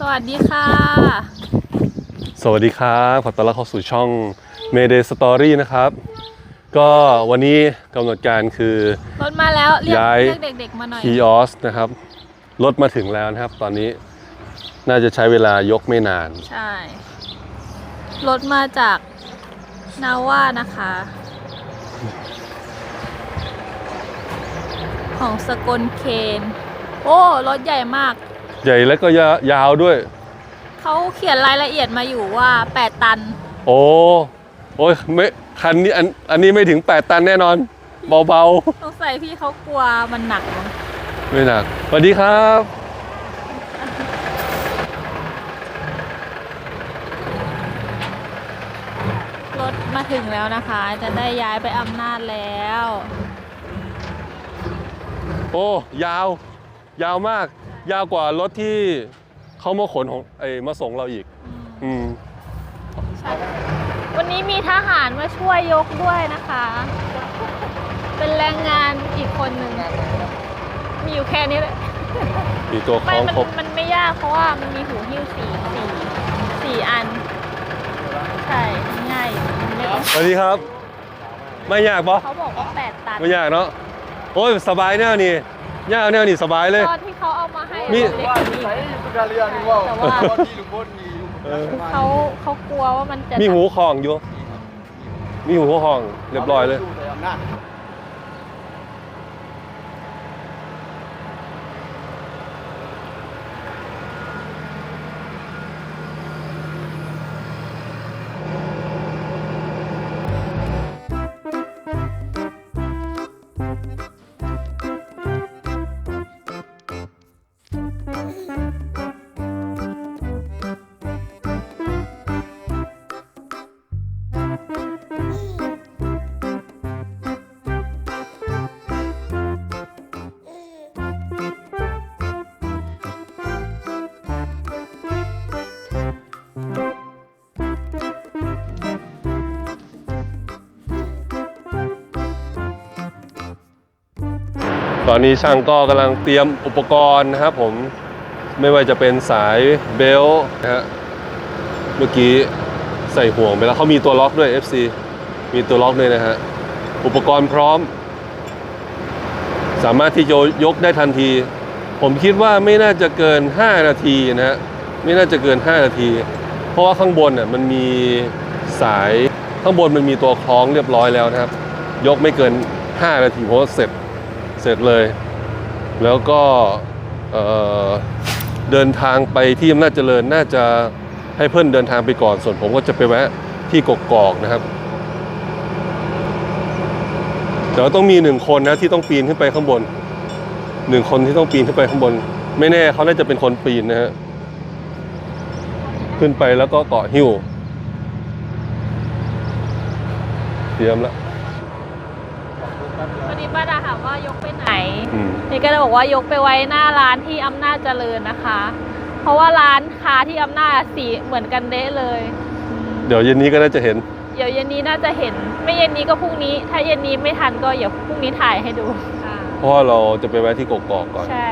สวัสดีค่ะ สวัสดีครับขอต้อนรับเข้าสู่ช่อง Mayday Story นะครับ ก็วันนี้กำหนดการคือ รถมาแล้ว เรียกย้าย เรียกเด็กๆมาหน่อย คีออสนะครับรถมาถึงแล้วนะครับ ตอนนี้น่าจะใช้เวลายกไม่นาน ใช่ รถมาจากนาว่านะคะ ของสกลเคน โอ้ รถใหญ่มาก ใหญ่และก็ยายาวด้วย เขาเขียนรายละเอียดมาอยู่ว่า 8 ตัน โอ้โอ้ยไม่คันนี้อันอันนี้ไม่ถึง 8 ตันแน่นอน เบาต้องใส่พี่เขากลัวมันหนักมั้งๆไม่หนักสวัสดีครับ รถมาถึงแล้วนะคะ จะได้ย้ายไปอำนาจแล้ว โอ้ ยาว ยาวมาก ยาวกว่ารถที่เขามาขนของไอ้มาส่งเราอีก อืมใช่วันนี้มีทหารมาช่วยยกด้วยนะคะ เป็นแรงงานอีกคนหนึ่งมีอยู่แค่นี้เลยมีตัวคไม่ล้องมันครบมันไม่ยากเพราะว่ามันมีหูหิ้วสี่สี่สี่อัน ใช่ง่ายไม่ต้องสวัสดีครับ ไม่ยากปะเขาบอกว่าแปดตันไม่ยากเนาะโอ้ยสบายแน่นี่ยากแน่นี่สบายเลย ตอนที่เขา เอามาให้มีเด็กคนนี้ sekalian ni wow. Tawa. Body lu body. เออเขาเขากลัวว่ามันจะมีหูคองอยู่ มีหูคองเรียบร้อยเลย ตอนนี้ช่างก็กำลังเตรียมอุปกรณ์นะครับผมไม่ว่าจะเป็นสายเบลต์นะฮะเมื่อกี้ใส่ห่วงไปแล้วเขามีตัวล็อกด้วย FC มีตัวล็อกด้วยนะฮะอุปกรณ์พร้อม สามารถที่จะยกได้ทันที ผมคิดว่าไม่น่าจะเกิน 5 นาทีนะฮะไม่น่าจะเกิน 5 นาที เพราะว่าข้างบนน่ะมันมีสายข้างบนมันมีตัวคล้องเรียบร้อยแล้วนะครับ ยกไม่เกิน 5 นาทีเพราะเสร็จ สร็จเลย แล้วก็เอ่อเดินทางไปที่อำนาจเจริญน่าจะให้เพื่อนเดินทางไปก่อนส่วนผมก็จะไปแวะที่กกอกนะครับแต่ว่าต้องมีหนึ่งคนนะที่ต้องปีนขึ้นไปข้างบนหนึ่งคนที่ต้องปีนขึ้นไปข้างบน ไม่แน่เขาน่าจะเป็นคนปีนนะฮะขึ้นไปแล้วก็เกาะหิ้วเตรียมแล้ว ดาถามว่ายกไปไหนอืมนี่ก็เลยบอกว่ายกไปไว้หน้าร้านที่อำนาจเจริญนะคะ เพราะว่าร้านค้าที่อำนาจสีเหมือนกันเด้เลยอืมเดี๋ยวเย็นนี้ก็น่าจะเห็น เดี๋ยวเย็นนี้น่าจะเห็น ไม่เย็นนี้ก็พรุ่งนี้ ถ้าเย็นนี้ไม่ทันก็เดี๋ยวพรุ่งนี้ถ่ายให้ดูเพราะว่าเราจะไปแวะที่กกอกก่อน ใช่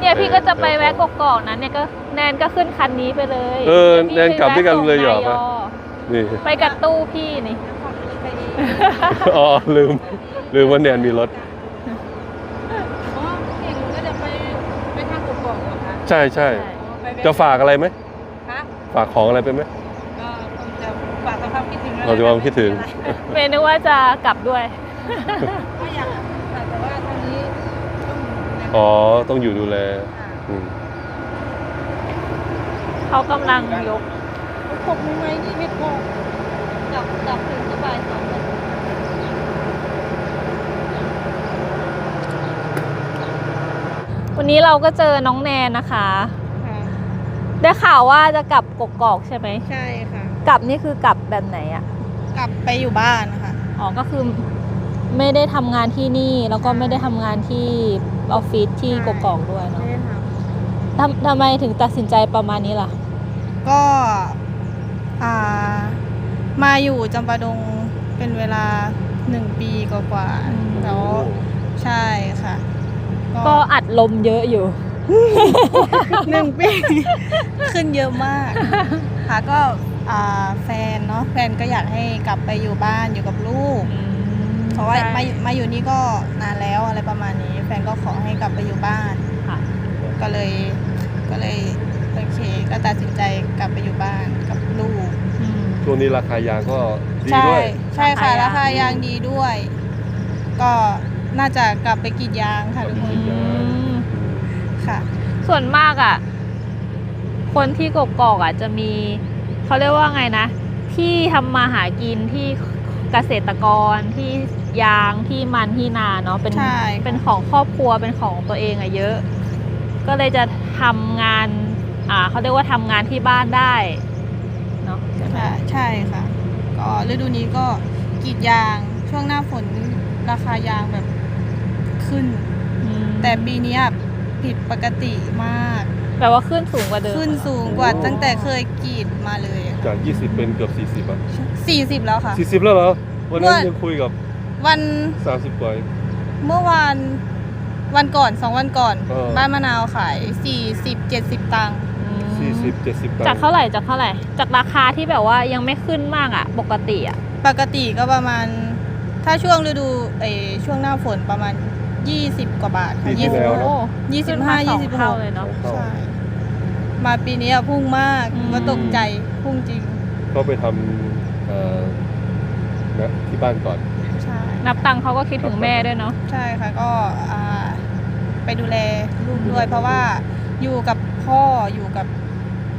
เนี่ยพี่ก็จะไปแวะกกอกนะเนี่ยก็แนนก็ขึ้นคันนี้ไปเลยเออดี๋ยวพี่แนนกลับด้วยกันเลยเหรอไปแวะส่งนายนี่ ไปกับตู้พี่นี่ อ๋อลืมลืมว่าแนนมีรถ อ๋อเก่งก็จะไปไปทางกกอกเหรอคะใช่ใช่ไปแวจะฝากอะไรไหมคะฝากของอะไรไปไหม ก็คงจะฝากความคิดถึงเราจะความคิดถึง เมย์นึกว่าจะกลับด้วย ก็อยากแต่ว่าตอนนี้ต้องอ๋อต้องอยู่ดูแลอืมเขากำลังยกพกมือไม้นี่ไม่พกก ลับกลับถึงก็บ่ายสองวันนี้เราก็เจอน้องแนนนะคะ ค่ะได้ข่าวว่าจะกลับกกอกใช่ไหมใช่ค่ะ กลับนี่คือกลับแบบไหนอะกลับไปอยู่บ้านค่ะ อ๋อก็คือไม่ได้ทำงานที่นี่แล้วก็ไม่ได้ทำงานที่ออฟฟิศที่ใช่ กกอกด้วยเนาะไม่ได้ททำทำไมถึงตัดสินใจประมาณนี้ล่ะำก็ อ่า มาอยู่จำปาดงเป็นเวลาหนึ่งปีกว่าอืมๆแล้วใช่ค่ะ ก็อัดลมเยอะอยู่ หนึ่งปี ขึ้นเยอะมาก ค่ะก็อ่าแฟนเนาะแฟนก็อยากให้กลับไปอยู่บ้านอยู่กับลูก เพราะว่าใช่มามาอยู่นี่ก็นานแล้วอะไรประมาณนี้ แฟนก็ขอให้กลับไปอยู่บ้านค่ะ ก็เลยก็เลยโอเค ก็ตัดสินใจกลับไปอยู่บ้านกับลูกอืม ช่วงนี้ราคายางก็ดีใช่ด้วย ใช่ค่ะราราคาคายางยางดีด้วย ก็น่าจะกลับไปกรีดยางค่ะทุกคนอืมค่ะ ส่วนมากอะ คนที่กกอกอะจะมีเขาเรียกว่าไงนะ ที่ทำมาหากินที่เกษตรกรที่ยางที่มันที่นาเนาะเป็นใช่เป็นของครอบครัวเป็นของตัวเองอะเยอะ ก็เลยจะทำงาน อ่าเขาเรียกว่าทำงานที่บ้านได้เนาะใช่ไหมใช่ใช่ค่ะ ก็ฤดูนี้ก็กรีดยางช่วงหน้าฝนราคายางแบบขึ้น อืมแต่ปีเนี้ยผิดปกติมาก แปลว่าขึ้นสูงกว่าเดิมขึ้นเหรอสูงกว่าตั้งแต่เคยกรีดมาเลยค่ะจาก 20 เป็นเกือบ 40 อะ 40 แล้วค่ะ 40 แล้วเหรอ วันนั้นเมื่อ ยังคุยกับ วัน30 กว่าเมื่อวานวันก่อนสองวันก่อน เออ บ้านมะนาวขาย40 70 ตังค์ อืม40 70ตังจากค์เท่าไหร่จากเท่าไหร่ จากราคาที่แบบว่ายังไม่ขึ้นมากอะปกติอะปกติก็ประมาณ ถ้าช่วงฤดูเอยช่วงหน้าฝนประมาณ 20 กว่าบาทค่ะปีที่แล้วเนอะยี่สิบห้ายี่สิบหเท่ากเลยเนาะ ใช่มาปีนี้อะพุ่งมากอืม ก็ตกใจพุ่งจริงก็ไปทำเอ่อนะที่บ้านก่อน ใช่นับตังค์เขาก็คิดถึงแม่ด้วยเนาะ ใช่ค่ะก็อ่าไปดูแลลูกด้วย เพราะว่าอยู่กับพ่ออยู่กับ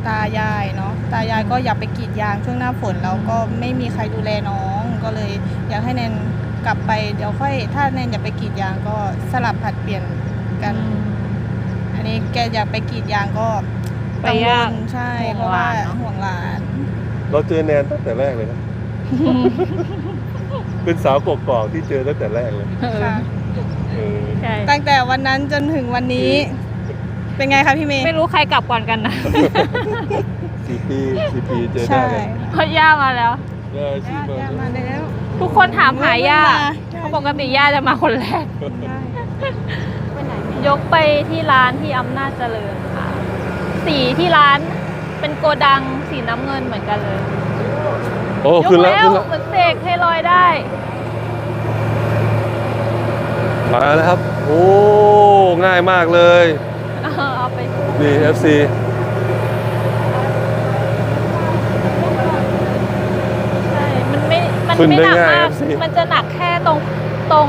ตายายเนาะตายายก็อยากไปกรีดยางช่วงหน้าฝนแล้วก็ไม่มีใครดูแลน้องก็เลย อยากให้แนนกลับไปเดี๋ยวค่อย ถ้าแนนอยากไปกรีดยางก็สลับผัดเปลี่ยนกัน อันนี้แกอยากไปกรีดยางก็ไปกังวยากลใช่ห่วงเพราะว่าหลานเนอะ ห่วงหลาน เราเจอแนนตั้งแต่แรกเลยนะ เป็นสาวกกอกที่เจอตั้งแต่แรกเลยค่ะ เออ ใช่ตั้งแต่วันนั้นจนถึงวันนี้ เป็นไงคะพี่เมย์ ไม่รู้ใครกลับก่อนกันนะ สี่ปีสี่ปีเจอได้ใช่เลยเพราะย่ามาแล้ว ได้สี่ปีย่ามาแล้ว ทุกคนถามหาย่ามาเพราะปกติย่าจะมาคนแรก ยกไปที่ร้านที่อำนาจเจริญค่ะ สีที่ร้านเป็นโกดังสีน้ำเงินเหมือนกันเลยโอ้ยขึ้นกแล้วแล้วขึ้นแล้วเหมือนเสกให้ลอยได้ มาแล้วครับ โอ้ ง่ายมากเลย เอาไปนี่ FC ใช่มันไม่ มันขึ้นไม่ได้หนักง่ายมากสิมันจะหนักแค่ตรงตรง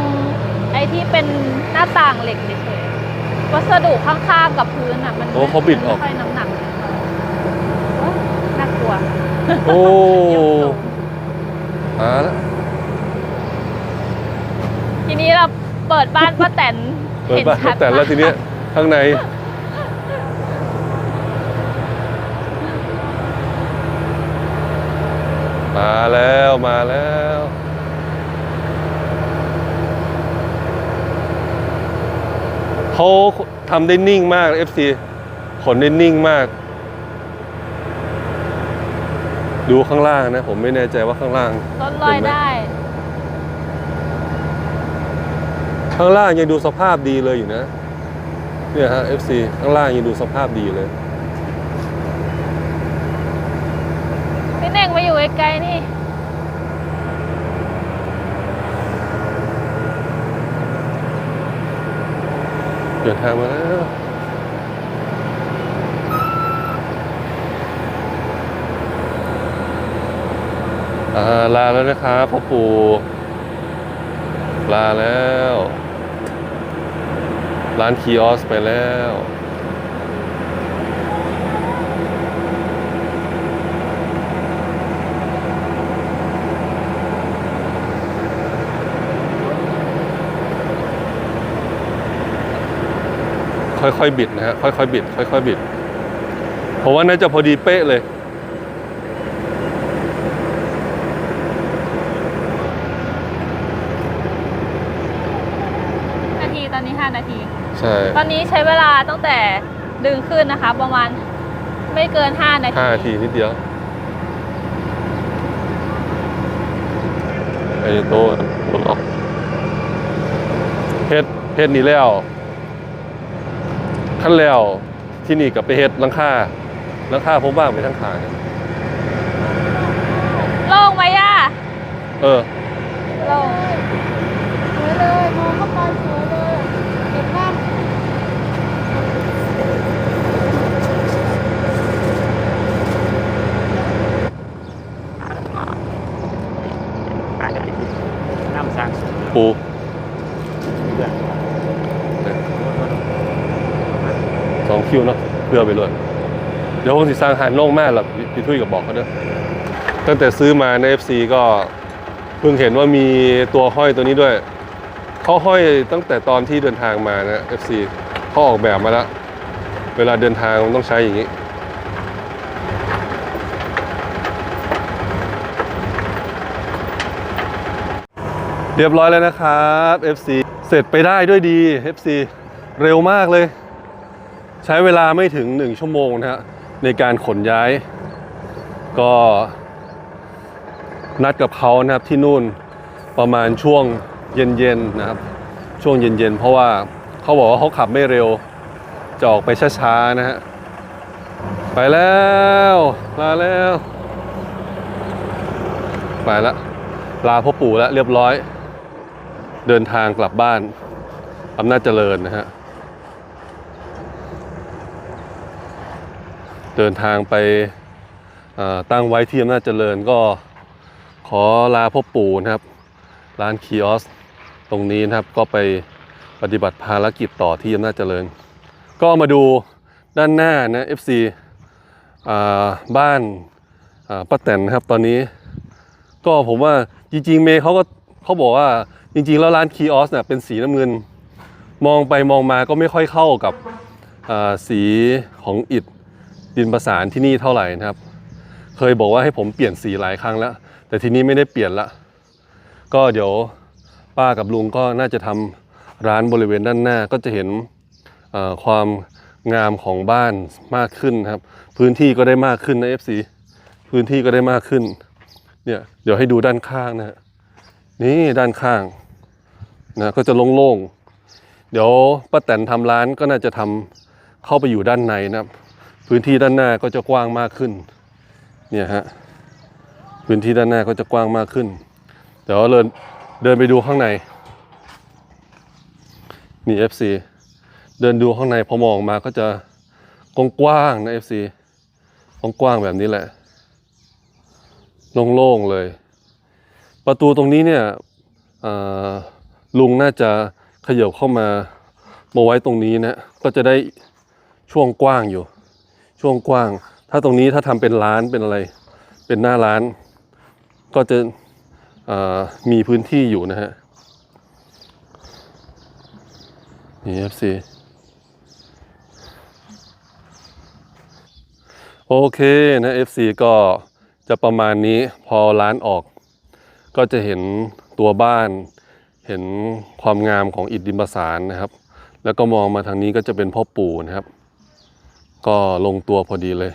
ไอ้ที่เป็นหน้าต่างเหล็กเฉยๆวัสดุข้างๆกับพื้นอะ มันโอ้เขาบิดออก มันไม่ค่อยน้ำหนักโอ้น่ากลัวโอ้ยกสูงมาแล้ว ทีนี้เราเปิดบ้านป้าแตนเปิดเห็นบ้านชัดแต่ละมากทีเนี้ยข้างใน มาแล้วมาแล้วเขาทำได้นิ่งมาก FC ขนได้นิ่งมาก ดูข้างล่างนะ ผมไม่แน่ใจว่าข้างล่างรถลอยได้ ข้างล่างยังดูสภาพดีเลยอยู่นะ เนี่ยฮะ FC ข้างล่างยังดูสภาพดีเลย พี่เน่งมาอยู่ ไกลๆนี่เดินทางมาแล้วลาแล้วนะครับพ่อปู่ลาแล้ว ร้านคีออสไปแล้ว ค่อยๆบิดนะฮะค่อยๆบิด ค่อยๆบิดเพราะว่าน่าจะพอดีเป๊ะเลยนาทีตอนนี้ 5 นาที ใช่ตอนนี้ใช้เวลาตั้งแต่ดึงขึ้นนะคะ ประมาณไม่เกิน 5 นาทีห้านาทีนิดเดียวไอ้โตะโตะล็อกเฮ็ดเฮ็ดนี่แล้ว ขั้นแล้วที่นี่กับไปเฮ็ดหลังคาหลังคาผมว่างไปทั้งขางนะโล่งไหมย่าเออ โล่งสวยเลยมองเข้าไปสวยเลยเห็นบ้านอาจจะเป็นน้ำสร้างสูง ปู เพื่อน สอง คิวเนาะเพื่อไปเลยเดี๋ยวผมสิสร้างหันโล่งมากหรอกพี่พี่ทุยกับบอกเขาเด้อตั้งแต่ซื้อมาใน FC ก็เพิ่งเห็นว่ามีตัวห้อยตัวนี้ด้วยเขาห้อยตั้งแต่ตอนที่เดินทางมานะ FC เขาออกแบบมาแล้ว เวลาเดินทางมันต้องใช้อย่างนี้เรียบร้อยแล้วนะครับ FC เสร็จไปได้ด้วยดี FC เร็วมากเลย ใช้เวลาไม่ถึง 1 ชั่วโมงนะฮะในการขนย้าย ก็นัดกับเขานะครับที่นู่นประมาณช่วงเย็นๆนะครับ ช่วงเย็นๆ เพราะว่าเขาบอกว่าเขาขับไม่เร็ว จะออกไปช้าๆ นะฮะ ไปแล้วลาแล้ว ไปแล้วลาพ่อปู่แล้วเรียบร้อย เดินทางกลับบ้านอำนาจเจริญนะฮะ เดินทางไปตั้งไว้ที่อำนาจเจริญก็ขอลาพ่อปู่นะครับ ร้านคีออสตรงนี้นะครับก็ไปปฏิบัติภารกิจต่อที่อำนาจเจริญ ก็มาดูด้านหน้านะ FC บ้านป้าแตนนะครับตอนนี้ ก็ผมว่าจริงๆเมย์เขาก็เขาบอกว่าจริงๆ แล้วร้านคีออสเนี่ยเป็นสีน้ำเงิน มองไปมองมาก็ไม่ค่อยเข้ากับสีของอิฐ ดินประสานที่นี่เท่าไหร่นะครับ เคยบอกว่าให้ผมเปลี่ยนสีหลายครั้งแล้ว แต่ทีนี้ไม่ได้เปลี่ยนละ ก็เดี๋ยวป้ากับลุงก็น่าจะทำร้านบริเวณด้านหน้าก็จะเห็นความงามของบ้านมากขึ้นครับ พื้นที่ก็ได้มากขึ้นนะ FC พื้นที่ก็ได้มากขึ้น เนี่ยเดี๋ยวให้ดูด้านข้างนะฮะนี่ด้านข้างนะก็จะโล่งๆเดี๋ยวป้าแตนทำร้านก็น่าจะทำเข้าไปอยู่ด้านในนะครับ พื้นที่ด้านหน้าก็จะกว้างมากขึ้น เนี่ยฮะ พื้นที่ด้านหน้าก็จะกว้างมากขึ้น เดี๋ยวเดินเดินไปดูข้างใน นี่ FC เดินดูข้างในพอมองมาก็จะกว้างๆนะ FC กว้างๆแบบนี้แหละ โล่งๆเลย ประตูตรงนี้เนี่ยอ่อลุงน่าจะขยับเข้ามามาไว้ตรงนี้นะ ก็จะได้ช่วงกว้างอยู่ ช่วงกว้าง ถ้าตรงนี้ถ้าทำเป็นร้านเป็นอะไร เป็นหน้าร้าน ก็จะมีพื้นที่อยู่นะฮะนี่ FC โอเคนะ FC ก็จะประมาณนี้พอร้านออก ก็จะเห็นตัวบ้าน เห็นความงามของอิฐดินประสานนะครับ แล้วก็มองมาทางนี้ก็จะเป็นพ่อปู่นะครับ ก็ลงตัวพอดีเลย